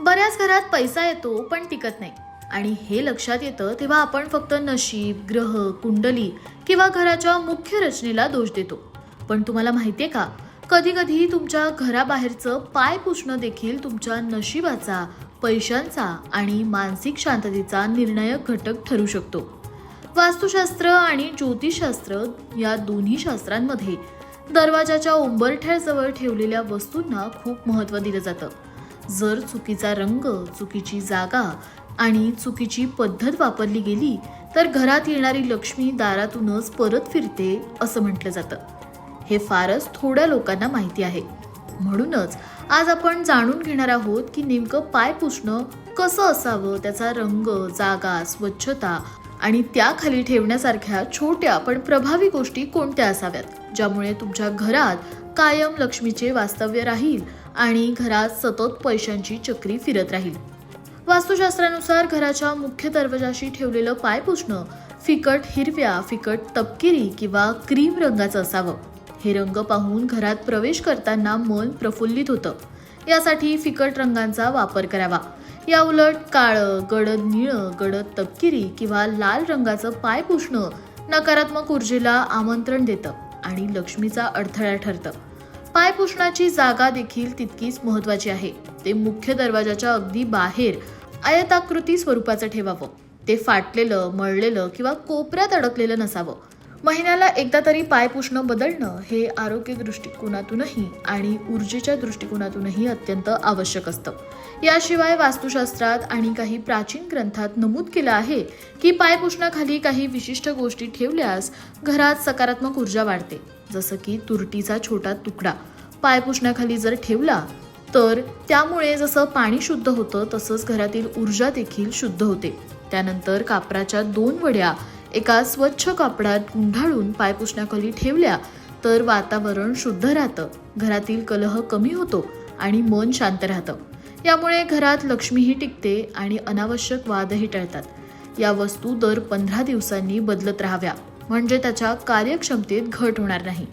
बऱ्याच घरात पैसा येतो पण टिकत नाही. आणि हे लक्षात येतं तेव्हा आपण फक्त नशीब ग्रह कुंडली किंवा घराच्या मुख्य रचनेला दोष देतो. पण तुम्हाला माहिती आहे का? कधी कधी तुमच्या घराबाहेरचं पाय पुसणं देखील तुमच्या नशिबाचा पैशांचा आणि मानसिक शांततेचा निर्णायक घटक ठरू शकतो. वास्तुशास्त्र आणि ज्योतिषशास्त्र या दोन्ही शास्त्रांमध्ये दरवाजाच्या उंबरठ्याजवळ ठेवलेल्या वस्तूंना खूप महत्त्व दिलं जातं. जर चुकीचा रंग चुकीची जागा आणि चुकीची पद्धत वापरली गेली तर घरात येणारी लक्ष्मी दारातूनच परत फिरते असं म्हटलं जातं. हे फारच थोड्या लोकांना माहिती आहे. म्हणूनच आज आपण जाणून घेणार आहोत की नेमकं पाय पुसणं कसं असावं त्याचा रंग जागा स्वच्छता आणि त्याखाली ठेवण्यासारख्या छोट्या पण प्रभावी गोष्टी कोणत्या असाव्यात ज्यामुळे तुमच्या घरात कायम लक्ष्मीचे वास्तव्य राहील आणि घरात सतत पैशांची चक्री फिरत राहील. वास्तुशास्त्रानुसार घराच्या मुख्य दरवाजाशी ठेवलेलं पाय पुसणं फिकट हिरव्या फिकट तपकिरी किंवा क्रीम रंगाचं असावं. हे रंग पाहून घरात प्रवेश करताना मन प्रफुल्लित होतं. यासाठी फिकट रंगांचा वापर करावा. या उलट काळं गडद निळं गडद तपकिरी किंवा लाल रंगाचं पाय पुसणं नकारात्मक ऊर्जेला आमंत्रण देतं आणि लक्ष्मीचा अडथळा ठरतं. पाय पुसण्याची जागा देखील तितकीच महत्वाची आहे. ते मुख्य दरवाजाच्या अगदी बाहेर आयताकृती स्वरूपाचं ठेवावं. ते फाटलेलं मळलेलं किंवा कोपऱ्यात अडकलेलं नसावं. महिन्याला एकदा तरी पाय पुसणं बदलणं हे आरोग्य दृष्टिकोनातूनही आणि ऊर्जेच्या दृष्टिकोनातूनही अत्यंत आवश्यक असतं. याशिवाय वास्तुशास्त्रात आणि काही प्राचीन ग्रंथात नमूद केलं आहे की पाय पुसण्याखाली काही विशिष्ट गोष्टी ठेवल्यास घरात सकारात्मक ऊर्जा वाढते. जसं की तुरटीचा छोटा तुकडा. पाय पुसण्याखाली जर ठेवला तर त्यामुळे जसं पाणी शुद्ध होतं तसंच घरातील ऊर्जा देखील शुद्ध होते. त्यानंतर कापराच्या दोन वड्या एका स्वच्छ कापडात गुंढाळून पाय पुसण्याखाली ठेवल्या तर वातावरण शुद्ध राहतं. घरातील कलह कमी होतो आणि मन शांत राहतं. यामुळे घरात लक्ष्मीही टिकते आणि अनावश्यक वादही टळतात. या वस्तू दर पंधरा दिवसांनी बदलत राहाव्या. म्हणजे त्याच्या कार्यक्षमतेत घट होणार नाही.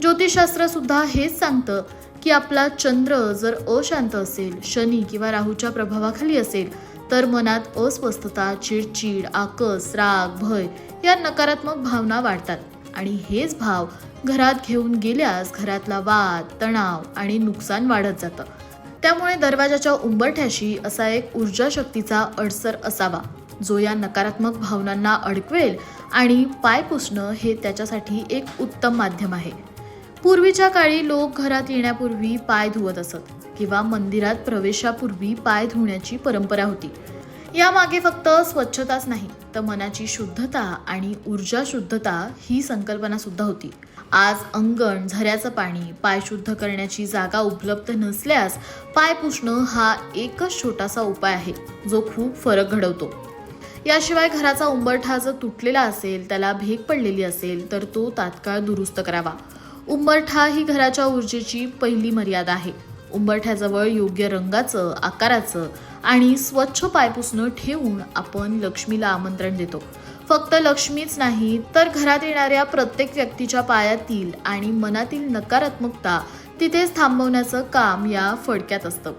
ज्योतिषशास्त्र सुद्धा हेच सांगतं की आपला चंद्र जर अशांत असेल शनी किंवा राहूच्या प्रभावाखाली असेल तर मनात अस्वस्थता चिडचिड आकस राग भय या नकारात्मक भावना वाढतात. आणि हेच भाव घरात घेऊन गेल्यास घरातला वाद तणाव आणि नुकसान वाढत जातं. त्यामुळे दरवाजाच्या उंबरठ्याशी असा एक ऊर्जा शक्तीचा अडसर असावा. जो या नकारात्मक भावनांना अडकवेल आणि पाय पुसणं हे त्याच्यासाठी एक उत्तम माध्यम आहे. पूर्वीच्या काळी लोक घरात येण्यापूर्वी पाय धुवत असत किंवा मंदिरात प्रवेशापूर्वी पाय धुण्याची परंपरा होती. यामागे फक्त स्वच्छताच नाही तर मनाची शुद्धता आणि ऊर्जा शुद्धता ही संकल्पना सुद्धा होती. आज अंगण झऱ्याचं पाणी पाय शुद्ध करण्याची जागा उपलब्ध नसल्यास पाय पुसणं हा एकच छोटासा उपाय आहे जो खूप फरक घडवतो. याशिवाय घराचा उंबरठा जर तुटलेला असेल त्याला भेग पडलेली असेल तर तो तात्काळ दुरुस्त करावा. उंबरठा ही घराच्या ऊर्जेची पहिली मर्यादा आहे. उंबरठ्याजवळ योग्य रंगाचं आकाराचं आणि स्वच्छ पायपुसणं ठेवून आपण लक्ष्मीला आमंत्रण देतो. फक्त लक्ष्मीच नाही तर घरात येणाऱ्या प्रत्येक व्यक्तीच्या पायातील आणि मनातील नकारात्मकता तिथेच थांबवण्याचं काम या फडक्यात असतं.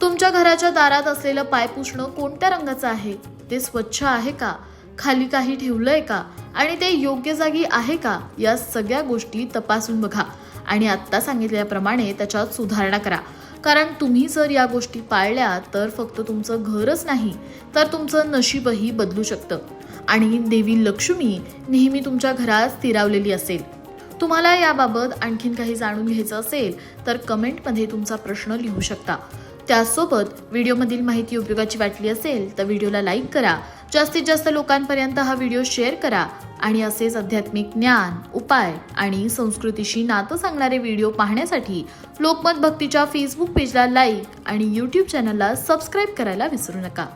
तुमच्या घराच्या दारात असलेलं पाय पुसणं कोणत्या रंगाचं आहे? ते स्वच्छ आहे का? खाली काही ठेवलंय का? आणि ते योग्य जागी आहे का? या सगळ्या गोष्टी तपासून बघा. आणि आत्ता सांगितल्याप्रमाणे त्याच्यात सुधारणा करा. कारण तुम्ही जर या गोष्टी पाळल्या तर फक्त तुमचं घरच नाही तर तुमचं नशीबही बदलू शकतं. आणि देवी लक्ष्मी नेहमी तुमच्या घरात स्थिरावलेली असेल. तुम्हाला याबाबत आणखीन काही जाणून घ्यायचं असेल तर कमेंटमध्ये तुमचा प्रश्न लिहू शकता. त्यासोबत व्हिडिओमधील माहिती उपयोगाची वाटली असेल तर व्हिडिओला लाईक करा. जास्तीत जास्त लोकांपर्यंत हा व्हिडिओ शेअर करा आणि असेच आध्यात्मिक ज्ञान उपाय आणि संस्कृतीशी नातं सांगणारे व्हिडिओ पाहण्यासाठी लोकमत भक्तीच्या फेसबुक पेजला लाईक आणि यूट्यूब चॅनलला सबस्क्राईब करायला विसरू नका.